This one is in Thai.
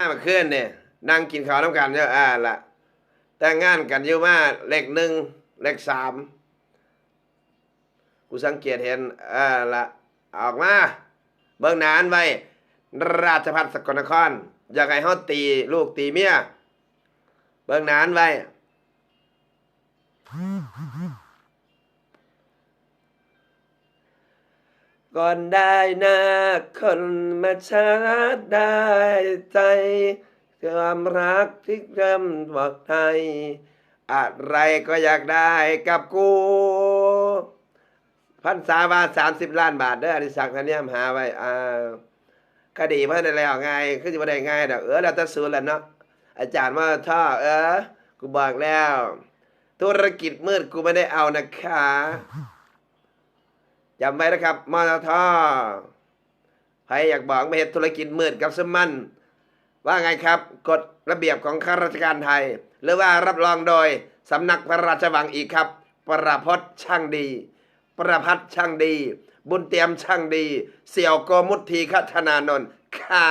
มาขึ้นเนี่ยนั่งกินข้าวน้ำกันเยอะอ่าละแต่งงานกันอยู่มาเลขหนึ่งเลขสามกูสังเกตเห็นอ่าละออกมาเบิ่งนานไว้ ราชพัฒสกลนคร อยากให้เฮาตีลูกตีเมีย เบิ่งนานไว้ ก่อนได้นะคนมาชาร์จได้ใจความรักที่เริ่มบอกไทยอะไรก็อยากได้กับกูพันสาบาทสามสิบล้านบาทเด้ออดิศักดิ์ธเนียมหาไว้อ่าคดีเพิ่อนได้แล้วไงคือจะบ่ได้ง่ายดอกเออแล้วแต่สูนแล้วเนาะอาจารย์ว่าท่อเออ กูบอกแล้ว ธุรกิจมืดกูไม่ได้เอานะคะ จำไว้นะครับมอทใครอยากบอกไม่เห็นธุรกิจมืดกับสมัน ว่าไงครับกฎระเบียบของข้าราชการไทย หรือว่ารับรองโดยสำนักพระราชวังอีกครับ ประพศช่างดี ประพัดช่างดี บุญเตรียมช่างดี เสี่ยวโกมุตทีคัฒนานนท์ขา